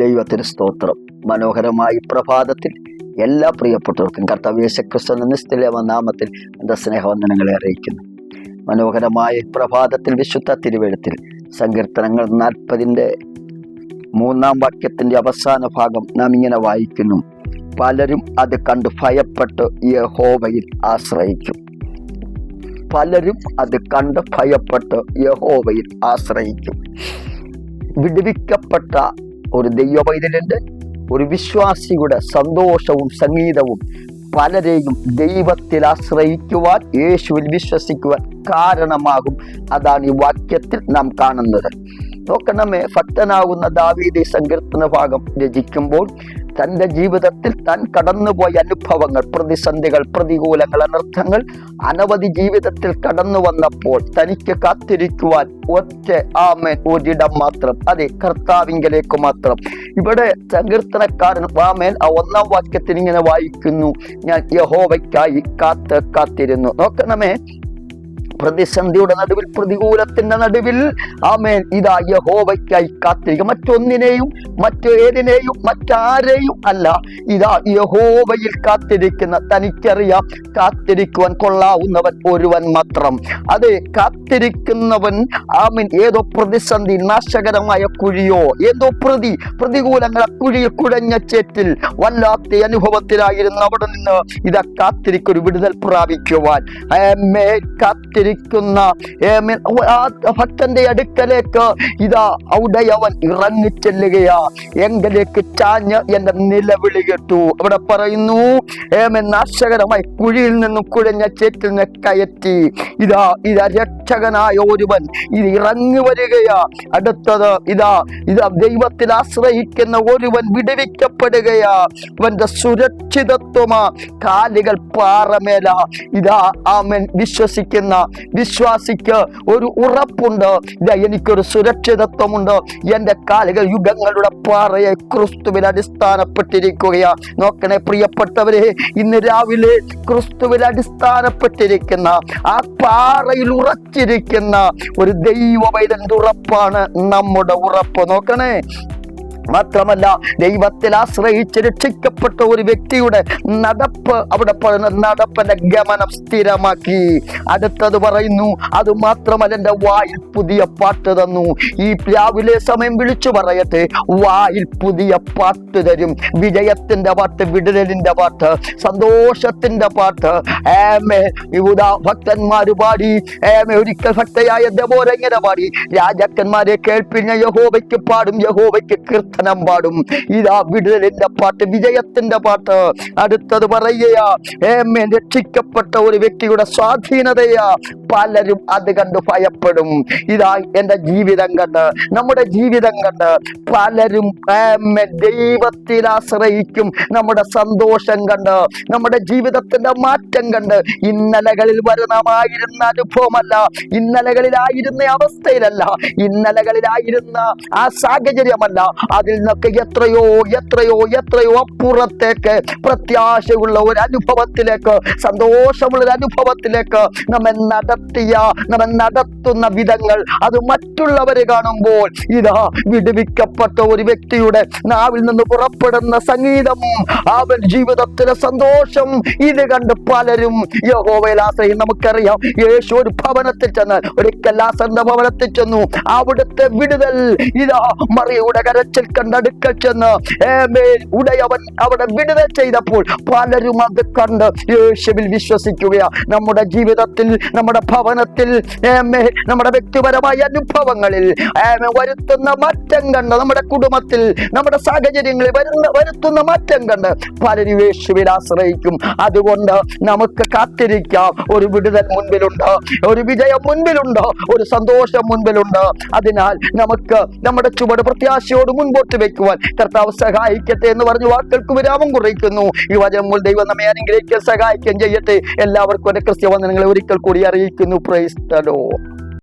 ദൈവത്തിന് സ്തോത്രം. മനോഹരമായി പ്രഭാതത്തിൽ എല്ലാ പ്രിയപ്പെട്ടവർക്കും കർത്താവ് യേശുക്രിസ്തു നിസ്തുലമ നാമത്തിൽ എന്റെ സ്നേഹവന്ദനങ്ങളെ അറിയിക്കുന്നു. മനോഹരമായ പ്രഭാതത്തിൽ വിശുദ്ധ തിരുവഴുത്തിൽ സങ്കീർത്തനങ്ങൾ നാൽപ്പതിന്റെ മൂന്നാം വാക്യത്തിന്റെ അവസാന ഭാഗം നാം ഇങ്ങനെ വായിക്കുന്നു. പലരും അത് കണ്ട് ഭയപ്പെട്ട് യഹോവയിൽ ആശ്രയിക്കും. പലരും അത് കണ്ട് ഭയപ്പെട്ട് യഹോവയിൽ ആശ്രയിക്കും. വിടുവിക്കപ്പെട്ട ഒരു ദൈവവൈതലുണ്ട് ഒരു വിശ്വാസിയുടെ സന്തോഷവും സംഗീതവും പലരെയും ദൈവത്തിൽ ആശ്രയിക്കുവാൻ യേശുവിൽ വിശ്വസിക്കുവാൻ കാരണമാകും. അതാണ് ഈ വാക്യത്തിൽ നാം കാണുന്നത്. നോക്കണമേ ഭക്തനാകുന്ന ദാവീദ് സങ്കീർത്തന ഭാഗം രചിക്കുമ്പോൾ തന്റെ ജീവിതത്തിൽ താൻ കടന്നുപോയ അനുഭവങ്ങൾ പ്രതിസന്ധികൾ പ്രതികൂലങ്ങൾ അനർത്ഥങ്ങൾ അനവധി ജീവിതത്തിൽ കടന്നു വന്നപ്പോൾ തനിക്ക് കാത്തിരിക്കുവാൻ ഒറ്റ ആമേൻ ഒരിടം മാത്രം അതെ കർത്താവിങ്കലേക്ക് മാത്രം. ഇവിടെ സങ്കീർത്തനക്കാരൻ ആമേൻ ആ ഒന്നാം വാക്യത്തിൽ ഇങ്ങനെ വായിക്കുന്നു ഞാൻ യഹോവയ്ക്കായി കാത്ത് കാത്തിരുന്നു. നോക്കണമേ പ്രതിസന്ധിയുടെ നടുവിൽ പ്രതികൂലത്തിന്റെ നടുവിൽ. ആമേൻ. ഇതാ യഹോവയ്ക്കായി കാത്തിരിക്കുക. മറ്റൊന്നിനെയും മറ്റേതിനെയും മറ്റാരെയും അല്ല. ഇതാ യഹോവയിൽ കാത്തിരിക്കുന്ന തനിക്കറിയാം കാത്തിരിക്കുവാൻ കൊള്ളാവുന്നവൻ ഒരുവൻ മാത്രം. അതെ കാത്തിരിക്കുന്നവൻ ആമീൻ ഏതോ പ്രതിസന്ധി നാശകരമായ കുഴിയോ ഏതോ പ്രതി പ്രതികൂലങ്ങളെ കുഴിയിൽ കുഴഞ്ഞ ചേറ്റിൽ വല്ലാത്ത അനുഭവത്തിലായിരുന്നു അവിടെ നിന്ന്. ഇതാ കാത്തിരിക്കൊരു വിടുതൽ പ്രാപിക്കുവാൻ. ആമേ ആ ഭക്തന്റെ അടുക്കലേക്ക് ഇതാ അവിടെ അവൻ ഇറങ്ങിച്ചെല്ലുകയാ എങ്കിലേക്ക് ചാഞ്ഞ് എന്റെ നിലവിളി കേട്ടു അവിടെ പറയുന്നു ഏമൻ നാശകരമായി കുഴിയിൽ നിന്നും കുഴഞ്ഞ ചേറ്റിൽ നിന്ന് കയറ്റി. ഇതാ ഇതാ രക്ഷകനായ ഒരുവൻ ഇത് ഇറങ്ങി വരികയാ. അടുത്തത് ഇതാ ഇതാ ദൈവത്തിൽ ആശ്രയിക്കുന്ന ഒരുവൻ വിടുവിക്കപ്പെടുകയാ. അവന്റെ സുരക്ഷിതത്വമാ. കാലുകൾ പാറമേല. ഇതാ ആമൻ വിശ്വസിക്കുന്ന വിശ്വാസിക്ക് ഒരു ഉറപ്പുണ്ട്. എനിക്കൊരു സുരക്ഷിതത്വമുണ്ട്. എന്റെ കാലുകൾ യുഗങ്ങളുടെ പാറയെ ക്രിസ്തുവിൽ അടിസ്ഥാനപ്പെട്ടിരിക്കുകയാ. നോക്കണേ പ്രിയപ്പെട്ടവരെ ഇന്ന് രാവിലെ ക്രിസ്തുവിൽ അടിസ്ഥാനപ്പെട്ടിരിക്കുന്ന ആ പാറയിൽ ഉറച്ചിരിക്കുന്ന ഒരു ദൈവവൈദന്റെ ഉറപ്പാണ് നമ്മുടെ ഉറപ്പ്. നോക്കണേ മാത്രമല്ല ദൈവത്തിൽ ആശ്രയിച്ച് രക്ഷിക്കപ്പെട്ട ഒരു വ്യക്തിയുടെ നടപ്പ് അവിടെ നടപ്പിന്റെ ഗമനം സ്ഥിരമാക്കി. അടുത്തത് പറയുന്നു അത് മാത്രമല്ല എന്റെ വായിൽ പുതിയ പാട്ട് തന്നു. ഈ രാവിലെ സമയം വിളിച്ചു പറയട്ടെ വായിൽ പുതിയ പാട്ട് തരും. വിജയത്തിന്റെ പാട്ട് വിടലിന്റെ പാട്ട് സന്തോഷത്തിന്റെ പാട്ട്. ഏമേ യൂതാ ഭക്തന്മാര് പാടി. ഏമേ ഒരിക്കൽ ഭക്തയായ ദബോരങ്ങനെ പാടി. രാജാക്കന്മാരെ കേൾപ്പിഞ്ഞ യഹോബയ്ക്ക് പാടും യഹോബയ്ക്ക് യഹോവയ്ക്ക് കീർത്തനം പാടും. ഇതാ വിടുതലിന്റെ പാട്ട് വിജയത്തിന്റെ പാട്ട്. അടുത്തത് പറയുക രക്ഷിക്കപ്പെട്ട ഒരു വ്യക്തിയുടെ സ്വാധീനതയാ. പലരും അത് കണ്ട് ഭയപ്പെടും. ഇതാ എന്റെ ജീവിതം കണ്ട് നമ്മുടെ ജീവിതം കണ്ട് പലരും ദൈവത്തിൽ ആശ്രയിക്കും. നമ്മുടെ സന്തോഷം കണ്ട് നമ്മുടെ ജീവിതത്തിന്റെ മാറ്റം കണ്ട്. ഇന്നലകളിൽ വരുന്നമായിരുന്ന അനുഭവമല്ല ഇന്നലകളിലായിരുന്ന അവസ്ഥയിലല്ല ഇന്നലകളിലായിരുന്ന ആ സാഹചര്യമല്ല. അതിൽ നിന്നൊക്കെ എത്രയോ എത്രയോ എത്രയോ അപ്പുറത്തേക്ക് പ്രത്യാശയുള്ള ഒരു അനുഭവത്തിലേക്ക് സന്തോഷമുള്ള ഒരു അനുഭവത്തിലേക്ക് നമ്മെ നടത്തിയ നടത്തുന്ന വിധങ്ങൾ അത് മറ്റുള്ളവരെ കാണുമ്പോൾ ഇതാ വിടുവിക്കപ്പെട്ട ഒരു വ്യക്തിയുടെ നാവിൽ നിന്ന് പുറപ്പെടുന്ന സംഗീതം അവൻ ജീവിതത്തിലെ സന്തോഷം. ഇത് കണ്ട് പലരും യഹോവയിൽ ആശ്രയം നമുക്കറിയാം യേശു ഒരു ഭവനത്തിൽ ചെന്നാൽ ഒരിക്കൽ ലാസറിന്റെ ഭവനത്തിൽ ചെന്നു. അവിടുത്തെ വിടുതൽ ഇതാ മറിയുടെ കരച്ചിൽ കണ്ടടുക്കൽ ചെന്ന് ഉടയവൻ അവിടെ വിടുതൽ ചെയ്തപ്പോൾ പലരും അത് കണ്ട് യേശുവിൽ വിശ്വസിക്കുകയാ. നമ്മുടെ ജീവിതത്തിൽ നമ്മുടെ ഭവനത്തിൽ നമ്മുടെ വ്യക്തിപരമായ അനുഭവങ്ങളിൽ വരുത്തുന്ന മാറ്റം കണ്ട് നമ്മുടെ കുടുംബത്തിൽ നമ്മുടെ സാഹചര്യങ്ങളിൽ വരുന്ന വരുത്തുന്ന മാറ്റം കണ്ട് പലരും യേശുവിൽ ആശ്രയിക്കും. അതുകൊണ്ട് നമുക്ക് കാത്തിരിക്കാം. ഒരു വിടുതൽ മുൻപിലുണ്ട് ഒരു വിജയം മുൻപിലുണ്ട് ഒരു സന്തോഷം മുൻപിലുണ്ട്. അതിനാൽ നമുക്ക് നമ്മുടെ ചുവട് പ്രത്യാശയോട് മുൻപോട്ട് വെക്കുവാൻ കർത്താവ് സഹായിക്കട്ടെ എന്ന് പറഞ്ഞു വാക്കുകൾക്ക് വിരാമം കുറിക്കുന്നു. ഈ വചനം ദൈവം നമ്മെ അനുഗ്രഹിക്കാൻ സഹായിക്കുകയും ചെയ്യട്ടെ. എല്ലാവർക്കും എന്റെ ഒരിക്കൽ കൂടി അറിയിക്കുന്നു പ്രൈസ്